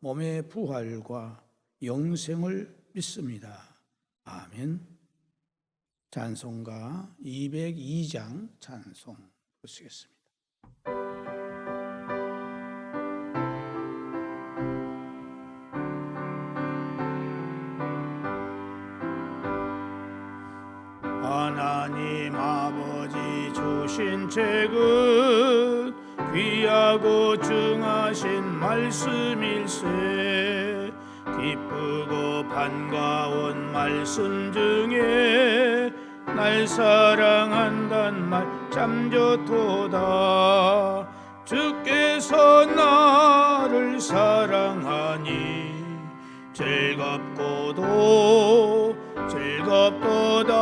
몸의 부활과 영생을 믿습니다. 아멘. 찬송가 202장 찬송 보시겠습니다. 하나님 아버지 주신 책은 귀하고 중하신 말씀일세. 기쁘고 반가운 말씀 중에 날 사랑한단 말 참 좋도다. 주께서 나를 사랑하니 즐겁고도 즐겁도다.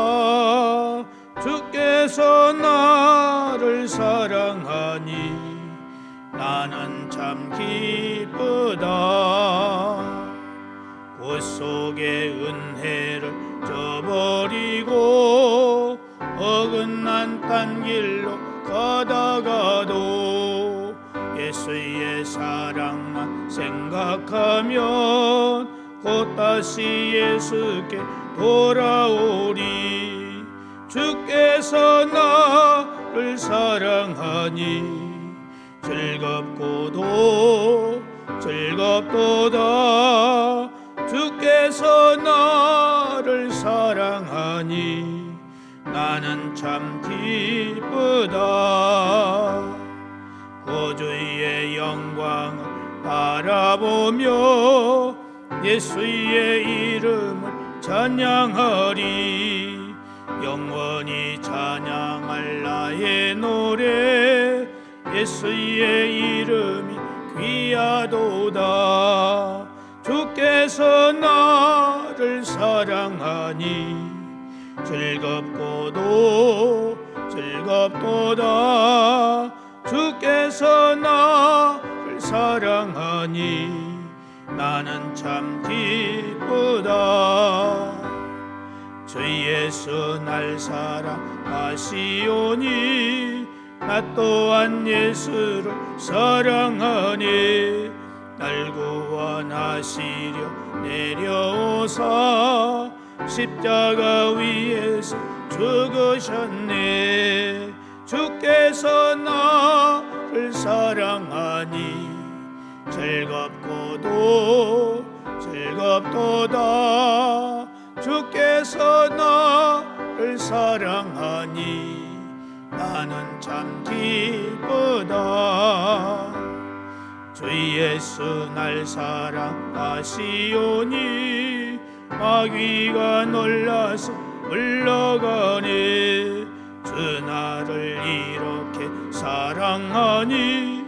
주께서 나를 사랑하니 나는 참 기쁘다. 꽃 속의 은혜를 저버리고 어긋난 딴 길로 가다가도 예수의 사랑만 생각하면 곧 다시 예수께 돌아오리. 주께서 나를 사랑하니 즐겁고도 즐겁도다 주께서 나를 사랑하니 나는 참 기쁘다. 구주의 영광을 바라보며 예수의 이름을 찬양하리. 영원히 찬양할 나의 노래 예수의 이름이 귀하도다. 주께서 나를 사랑하니 즐겁고도 즐겁도다. 주께서 나를 사랑하니 나는 참 기쁘다. 주 예수 날 사랑하시오니 나 또한 예수를 사랑하니 날 구원하시려 내려오사 십자가 위에서 죽으셨네. 주께서 나를 사랑하니 즐겁고도 즐겁도다. 주께서 나를 사랑하니 나는 참 기쁘다. 주 예수 날 사랑하시오니 마귀가 놀라서 물러가네 주 나를 이렇게 사랑하니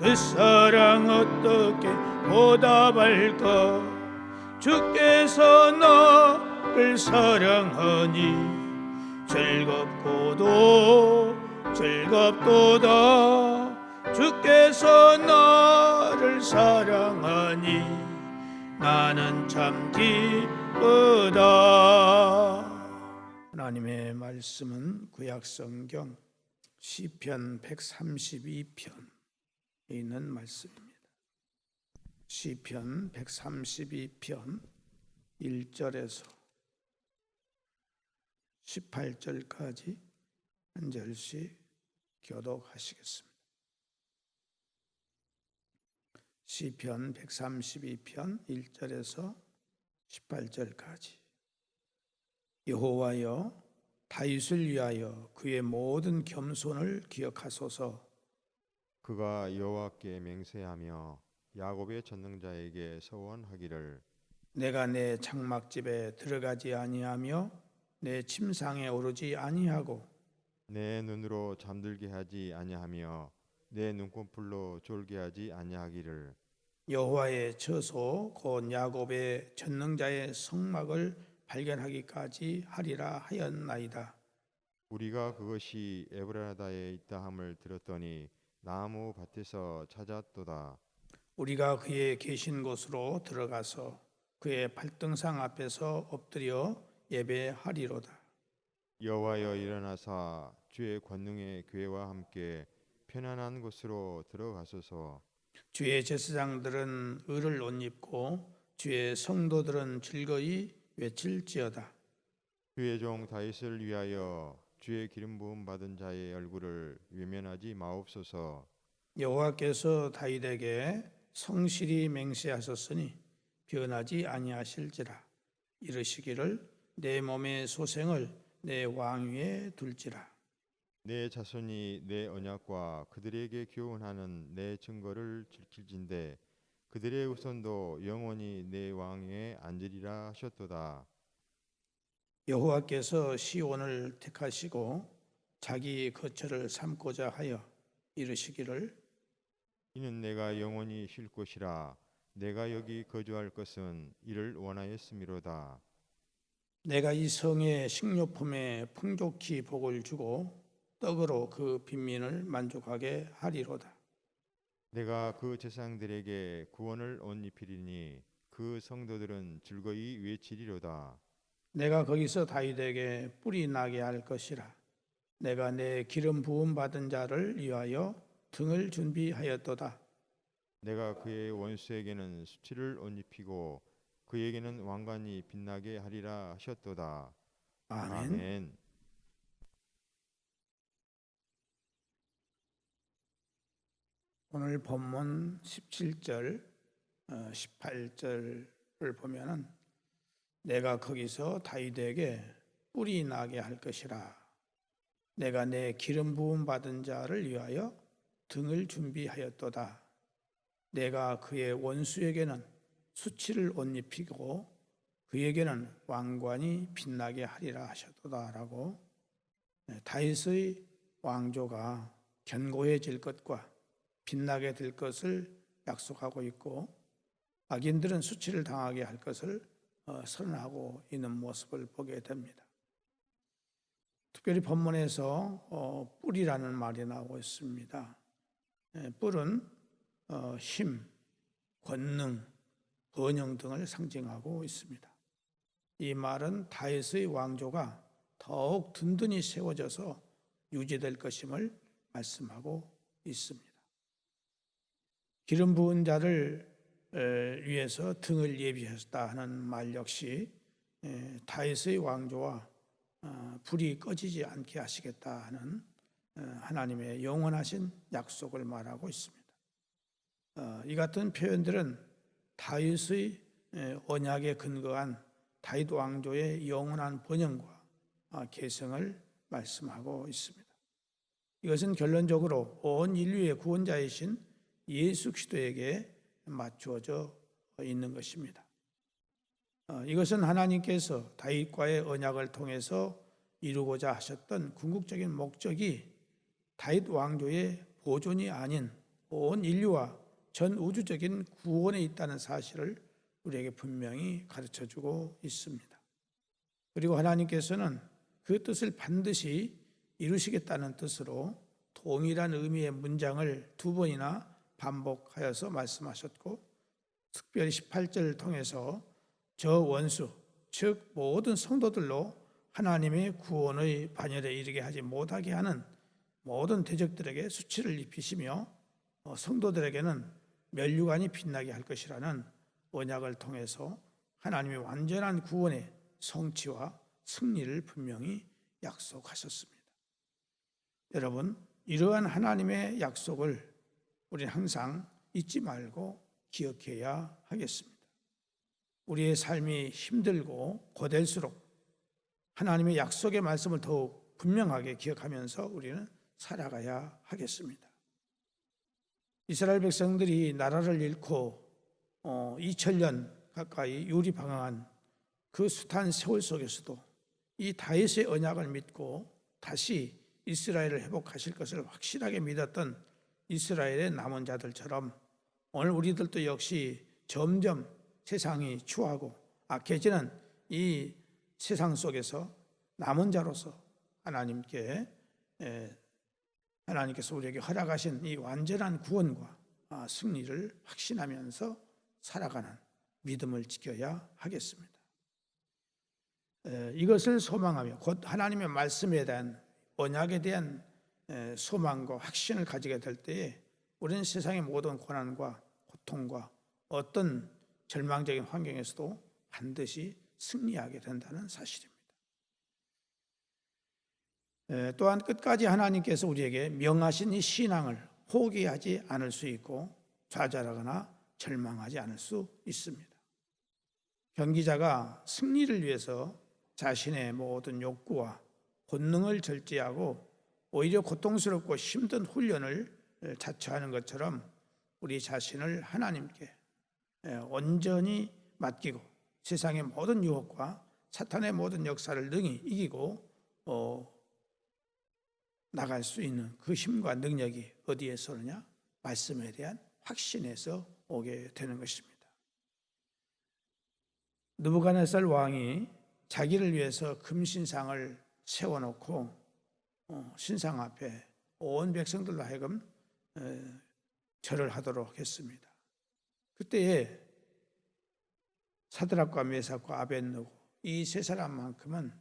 그 사랑 어떻게 보답할까? 주께서 나를 사랑하니 즐겁고도 즐겁도다 주께서 나를 사랑하니 나는 참 기쁘다. 하나님의 말씀은 구약성경 시편 132편에 있는 말씀입니다. 시편 132편 1절에서 18절까지 한 절씩 교독하시겠습니다. 시편 132편 1절에서 18절까지. 여호와여 다윗을 위하여 그의 모든 겸손을 기억하소서. 그가 여호와께 맹세하며 야곱의 전능자에게 서원하기를. 내가 내 장막집에 들어가지 아니하며 내 침상에 오르지 아니하고 내 눈으로 잠들게 하지 아니하며 내 눈꺼풀로 졸게 하지 아니하기를 여호와의 처소 곧 야곱의 전능자의 성막을 발견하기까지 하리라 하였나이다. 우리가 그것이 에브라다에 있다 함을 들었더니 나무 밭에서 찾았도다 우리가 그의 계신 곳으로 들어가서 그의 발등상 앞에서 엎드려 예배하리로다. 여호와여 일어나사 주의 권능의 교회와 함께 편안한 곳으로 들어가소서. 주의 제사장들은 의를 옷 입고 주의 성도들은 즐거이 외칠지어다. 주의 종 다윗을 위하여 주의 기름 부음 받은 자의 얼굴을 외면하지 마옵소서. 여호와께서 다윗에게 성실히 맹세하셨으니 변하지 아니하실지라. 이르시기를 내 몸의 소생을 내 왕위에 둘지라. 내 자손이 내 언약과 그들에게 교훈하는 내 증거를 지킬진대. 그들의 후손도 영원히 내 왕위에 앉으리라 하셨도다. 여호와께서 시온을 택하시고 자기 거처를 삼고자 하여 이르시기를. 이는 내가 영원히 쉴 곳이라. 내가 여기 거주할 것은 이를 원하였음이로다 내가 이 성의 식료품에 풍족히 복을 주고 떡으로 그 빈민을 만족하게 하리로다. 내가 그 제사장들에게 구원을 옷 입히리니 그 성도들은 즐거이 외치리로다 내가 거기서 다윗에게 뿌리 나게 할 것이라. 내가 내 기름 부음 받은 자를 위하여 등을 준비하였도다. 내가 그의 원수에게는 수치를 옷 입히고 그에게는 왕관이 빛나게 하리라 하셨도다. 아멘. 아멘. 오늘 본문 17절, 어, 18절을 보면은 내가 거기서 다윗에게 뿌리 나게 할 것이라. 내가 내 기름 부음 받은 자를 위하여 등을 준비하였도다. 내가 그의 원수에게는 수치를 옷 입히고 그에게는 왕관이 빛나게 하리라 하셨도다라고 네, 다윗의 왕조가 견고해질 것과 빛나게 될 것을 약속하고 있고 악인들은 수치를 당하게 할 것을 어, 선언하고 있는 모습을 보게 됩니다. 특별히 본문에서 어, 뿔이라는 말이 나오고 있습니다. 예, 뿔은 어, 힘, 권능, 번영 등을 상징하고 있습니다. 이 말은 다윗의 왕조가 더욱 든든히 세워져서 유지될 것임을 말씀하고 있습니다. 기름 부은 자를 에, 위해서 등을 예비하셨다 하는 말 역시 에, 다윗의 왕조와 어, 불이 꺼지지 않게 하시겠다 하는 어, 하나님의 영원하신 약속을 말하고 있습니다. 어, 이 같은 표현들은 다윗의 에, 언약에 근거한 다윗 왕조의 영원한 번영과 아, 계승을 말씀하고 있습니다. 이것은 결론적으로 온 인류의 구원자이신 예수 그리스도에게 맞추어져 있는 것입니다. 어, 이것은 하나님께서 다윗과의 언약을 통해서 이루고자 하셨던 궁극적인 목적이 다윗 왕조의 보존이 아닌 온 인류와 전 우주적인 구원에 있다는 사실을 우리에게 분명히 가르쳐 주고 있습니다. 그리고 하나님께서는 그 뜻을 반드시 이루시겠다는 뜻으로 동일한 의미의 문장을 두 번이나 반복하여서 말씀하셨고 특별히 18절을 통해서 저 원수 즉 모든 성도들로 하나님의 구원의 반열에 이르게 하지 못하게 하는 모든 대적들에게 수치를 입히시며 어, 성도들에게는 멸류관이 빛나게 할 것이라는 언약을 통해서 하나님의 완전한 구원의 성취와 승리를 분명히 약속하셨습니다. 여러분, 이러한 하나님의 약속을 우리는 항상 잊지 말고 기억해야 하겠습니다. 우리의 삶이 힘들고 고될수록 하나님의 약속의 말씀을 더욱 분명하게 기억하면서 우리는 살아가야 하겠습니다. 이스라엘 백성들이 나라를 잃고 어, 2000년 가까이 유리방황한 그 숱한 세월 속에서도 이 다윗의 언약을 믿고 다시 이스라엘을 회복하실 것을 확실하게 믿었던 이스라엘의 남은 자들처럼 오늘 우리들도 역시 점점 세상이 추하고 악해지는 이 세상 속에서 남은 자로서 하나님께 에, 하나님께서 우리에게 허락하신 이 완전한 구원과 아, 승리를 확신하면서 살아가는 믿음을 지켜야 하겠습니다. 에, 이것을 소망하며 곧 하나님의 말씀에 대한 언약에 대한 에, 소망과 확신을 가지게 될 때에 우리는 세상의 모든 고난과 고통과 어떤 절망적인 환경에서도 반드시 승리하게 된다는 사실입니다. 에, 또한 끝까지 하나님께서 우리에게 명하신 이 신앙을 포기하지 않을 수 있고 좌절하거나 절망하지 않을 수 있습니다. 경기자가 승리를 위해서 자신의 모든 욕구와 본능을 절제하고 오히려 고통스럽고 힘든 훈련을 자처하는 것처럼 우리 자신을 하나님께 온전히 맡기고 세상의 모든 유혹과 사탄의 모든 역사를 능히 이기고 어, 나갈 수 있는 그 힘과 능력이 어디에서 오느냐? 말씀에 대한 확신에서 오게 되는 것입니다. 느부갓네살 왕이 자기를 위해서 금신상을 세워놓고 어, 신상 앞에 온 백성들로 하여금 에, 절을 하도록 했습니다. 그때에 사드락과 메삭과 아벤누고 이 세 사람만큼은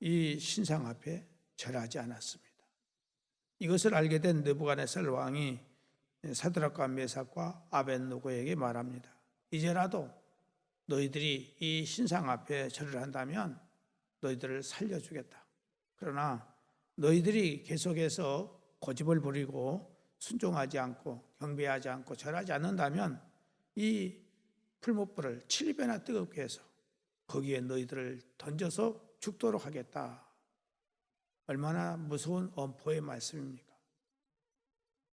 이 신상 앞에 절하지 않았습니다. 이것을 알게 된 느부갓네살 왕이 사드락과 메삭과 아벤누고에게 말합니다. 이제라도 너희들이 이 신상 앞에 절을 한다면 너희들을 살려주겠다. 그러나 너희들이 계속해서 고집을 부리고 순종하지 않고 경배하지 않고 절하지 않는다면 이 풀무불을 7배나 뜨겁게 해서 거기에 너희들을 던져서 죽도록 하겠다. 얼마나 무서운 엄포의 말씀입니까?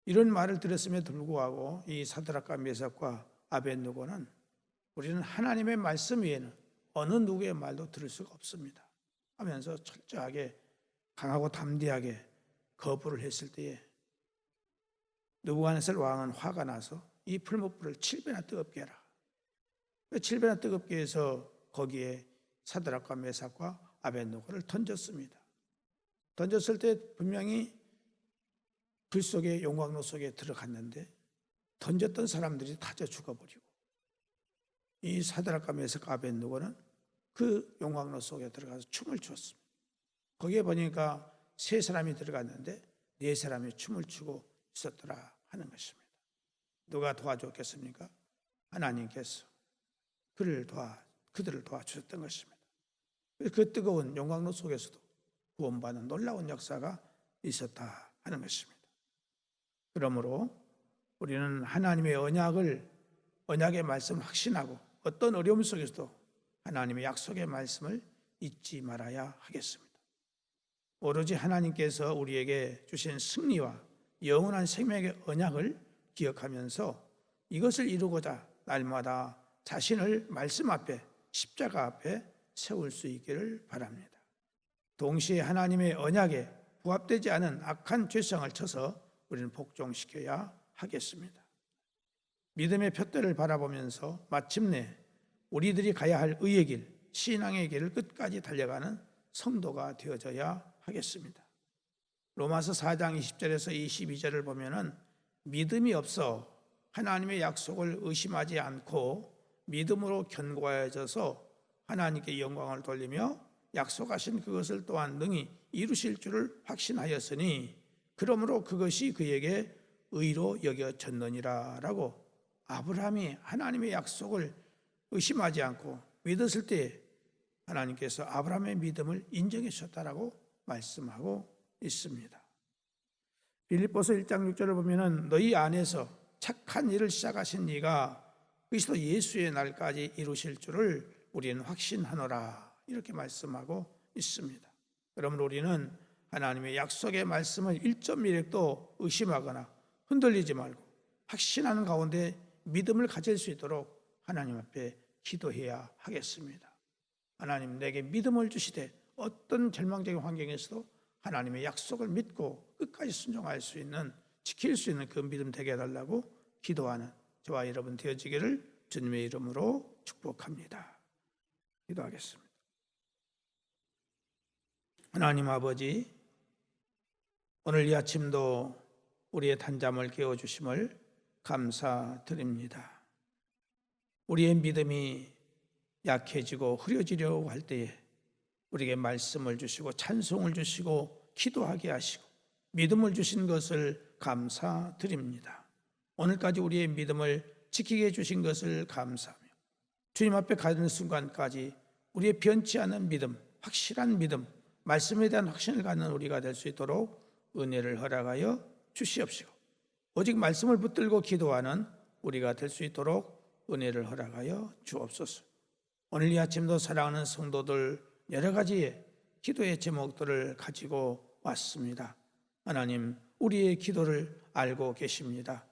이런 말을 들었음에도 불구하고 이 사드락과 메삭과 아벤누고는 우리는 하나님의 말씀 외에는 어느 누구의 말도 들을 수가 없습니다. 하면서 철저하게 강하고 담대하게 거부를 했을 때에 느부갓네살 왕은 화가 나서 이 풀무불을 7배나 뜨겁게 해라. 7배나 뜨겁게 해서 거기에 사드락과 메삭과 아벤노고를 던졌습니다. 던졌을 때 분명히 불 속에 용광로 속에 들어갔는데 던졌던 사람들이 다져 죽어버리고 이 사드락과 메삭과 아벤노고는 그 용광로 속에 들어가서 춤을 추었습니다. 거기에 보니까 세 사람이 들어갔는데 네 사람이 춤을 추고 있었더라 하는 것입니다. 누가 도와줬겠습니까? 하나님께서 그를 도와 그들을 도와주셨던 것입니다. 그 뜨거운 용광로 속에서도 구원받는 놀라운 역사가 있었다 하는 것입니다. 그러므로 우리는 하나님의 언약을 언약의 말씀 확신하고 어떤 어려움 속에서도 하나님의 약속의 말씀을 잊지 말아야 하겠습니다. 오로지 하나님께서 우리에게 주신 승리와 영원한 생명의 언약을 기억하면서 이것을 이루고자 날마다 자신을 말씀 앞에 십자가 앞에 세울 수 있기를 바랍니다. 동시에 하나님의 언약에 부합되지 않은 악한 죄성을 쳐서 우리는 복종시켜야 하겠습니다. 믿음의 표대를 바라보면서 마침내 우리들이 가야 할 의의 길, 신앙의 길을 끝까지 달려가는 성도가 되어져야 하겠습니다. 로마서 4장 20절에서 22절을 보면은 믿음이 없어 하나님의 약속을 의심하지 않고 믿음으로 견고해져서 하나님께 영광을 돌리며 약속하신 그것을 또한 능히 이루실 줄을 확신하였으니 그러므로 그것이 그에게 의로 여겨졌느니라라고 아브라함이 하나님의 약속을 의심하지 않고 믿었을 때 하나님께서 아브라함의 믿음을 인정해 주셨다라고 말씀하고 있습니다. 빌립보서 1장 6절을 보면은 너희 안에서 착한 일을 시작하신 이가 그리스도 예수의 날까지 이루실 줄을 우리는 확신하노라 이렇게 말씀하고 있습니다. 그러므로 우리는 하나님의 약속의 말씀을 1.1핵도 의심하거나 흔들리지 말고 확신하는 가운데 믿음을 가질 수 있도록 하나님 앞에 기도해야 하겠습니다. 하나님 내게 믿음을 주시되 어떤 절망적인 환경에서도 하나님의 약속을 믿고 끝까지 순종할 수 있는 지킬 수 있는 그 믿음 되게 해달라고 기도하는 저와 여러분 되어지기를 주님의 이름으로 축복합니다. 기도하겠습니다. 하나님 아버지 오늘 이 아침도 우리의 단잠을 깨워주심을 감사드립니다. 우리의 믿음이 약해지고 흐려지려고 할 때에 우리에게 말씀을 주시고 찬송을 주시고 기도하게 하시고 믿음을 주신 것을 감사드립니다. 오늘까지 우리의 믿음을 지키게 해주신 것을 감사하며 주님 앞에 가는 순간까지 우리의 변치 않은 믿음, 확실한 믿음, 말씀에 대한 확신을 갖는 우리가 될 수 있도록 은혜를 허락하여 주시옵시고 오직 말씀을 붙들고 기도하는 우리가 될 수 있도록 은혜를 허락하여 주옵소서. 오늘 이 아침도 사랑하는 성도들 여러 가지의 기도의 제목들을 가지고 왔습니다. 하나님, 우리의 기도를 알고 계십니다.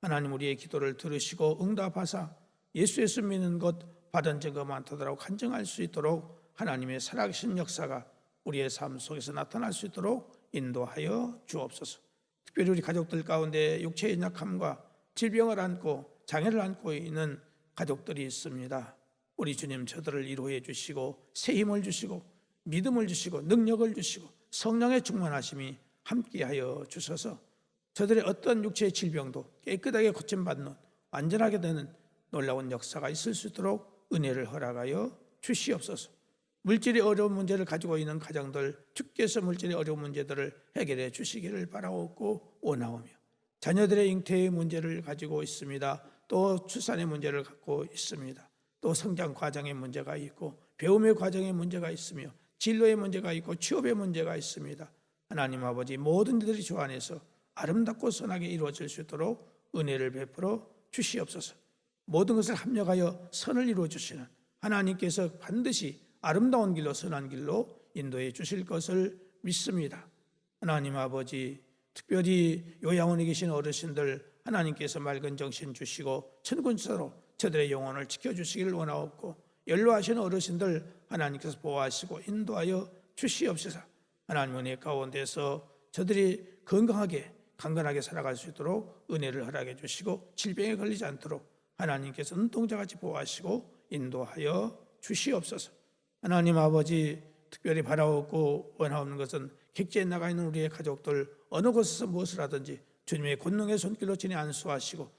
하나님, 우리의 기도를 들으시고 응답하사 예수 예수 믿는 것 받은 증거 많다더라고 간증할 수 있도록 하나님의 살아계신 역사가 우리의 삶 속에서 나타날 수 있도록 인도하여 주옵소서. 특별히 우리 가족들 가운데 육체의 약함과 질병을 안고 장애를 안고 있는 가족들이 있습니다. 우리 주님 저들을 위로해 주시고 새 힘을 주시고 믿음을 주시고 능력을 주시고 성령의 충만하심이 함께하여 주셔서 저들의 어떤 육체의 질병도 깨끗하게 고침받는 완전하게 되는 놀라운 역사가 있을 수 있도록 은혜를 허락하여 주시옵소서. 물질이 어려운 문제를 가지고 있는 가정들 주께서 물질의 어려운 문제들을 해결해 주시기를 바라옵고 원하오며 자녀들의 잉태의 문제를 가지고 있습니다. 또 출산의 문제를 갖고 있습니다. 또 성장 과정의 문제가 있고 배움의 과정의 문제가 있으며 진로의 문제가 있고 취업의 문제가 있습니다. 하나님 아버지 모든 이들이 주 안에서 아름답고 선하게 이루어질 수 있도록 은혜를 베풀어 주시옵소서. 모든 것을 합력하여 선을 이루어 주시는 하나님께서 반드시 아름다운 길로 선한 길로 인도해 주실 것을 믿습니다. 하나님 아버지 특별히 요양원에 계신 어르신들 하나님께서 맑은 정신 주시고 천군서로 저들의 영혼을 지켜주시기를 원하옵고 연로하신 어르신들 하나님께서 보호하시고 인도하여 주시옵소서. 하나님 은혜 가운데서 저들이 건강하게 강건하게 살아갈 수 있도록 은혜를 허락해 주시고 질병에 걸리지 않도록 하나님께서 눈동자같이 보호하시고 인도하여 주시옵소서. 하나님 아버지 특별히 바라옵고 원하옵는 것은 객지에 나가 있는 우리의 가족들 어느 곳에서 무엇을 하든지 주님의 권능의 손길로 지내 안수하시고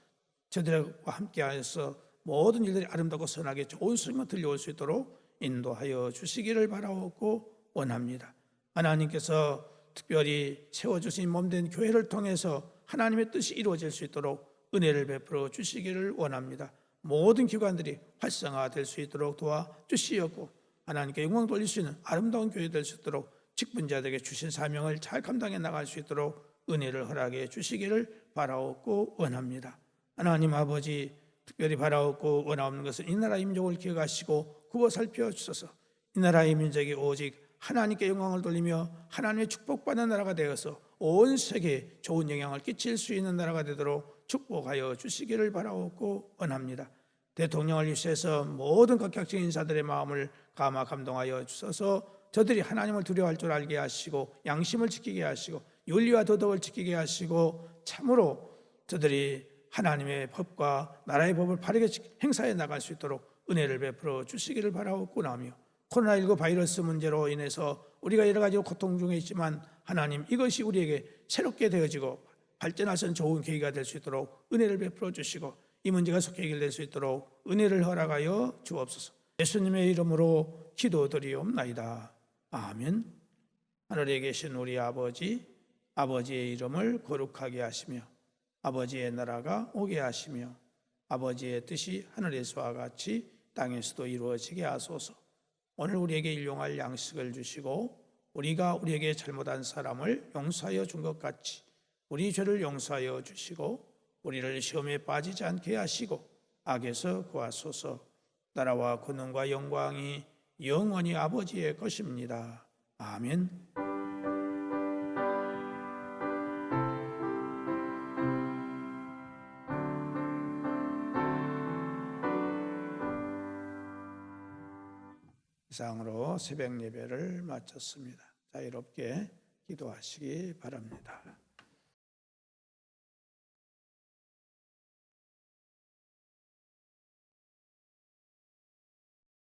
저들과 함께하여서 모든 일들이 아름답고 선하게 좋은 소리만 들려올 수 있도록 인도하여 주시기를 바라옵고 원합니다. 하나님께서 특별히 세워주신 몸된 교회를 통해서 하나님의 뜻이 이루어질 수 있도록 은혜를 베풀어 주시기를 원합니다. 모든 기관들이 활성화될 수 있도록 도와 주시었고 하나님께 영광 돌릴 수 있는 아름다운 교회 될 수 있도록 직분자들에게 주신 사명을 잘 감당해 나갈 수 있도록 은혜를 허락해 주시기를 바라옵고 원합니다. 하나님 아버지 특별히 바라옵고 원하옵는 것은 이 나라의 민족을 기억하시고 구워 살펴 주소서. 이 나라의 민족이 오직 하나님께 영광을 돌리며 하나님의 축복받는 나라가 되어서 온 세계에 좋은 영향을 끼칠 수 있는 나라가 되도록 축복하여 주시기를 바라옵고 원합니다. 대통령을 위해서 모든 각각적인 인사들의 마음을 감화 감동하여 주셔서 저들이 하나님을 두려워할 줄 알게 하시고 양심을 지키게 하시고 윤리와 도덕을 지키게 하시고 참으로 저들이 하나님의 법과 나라의 법을 바르게 행사해 나갈 수 있도록 은혜를 베풀어 주시기를 바라옵고 나며 코로나19 바이러스 문제로 인해서 우리가 여러 가지 고통 중에 있지만 하나님 이것이 우리에게 새롭게 되어지고 발전하선 좋은 계기가 될 수 있도록 은혜를 베풀어 주시고 이 문제가 속히 해결될 수 있도록 은혜를 허락하여 주옵소서. 예수님의 이름으로 기도드리옵나이다. 아멘. 하늘에 계신 우리 아버지, 아버지의 이름을 거룩하게 하시며 아버지의 나라가 오게 하시며 아버지의 뜻이 하늘에서와 같이 땅에서도 이루어지게 하소서. 오늘 우리에게 일용할 양식을 주시고 우리가 우리에게 잘못한 사람을 용서하여 준 것 같이 우리 죄를 용서하여 주시고 우리를 시험에 빠지지 않게 하시고 악에서 구하소서. 나라와 권능과 영광이 영원히 아버지의 것입니다. 아멘. 이상으로 새벽 예배를 마쳤습니다. 자유롭게 기도하시기 바랍니다.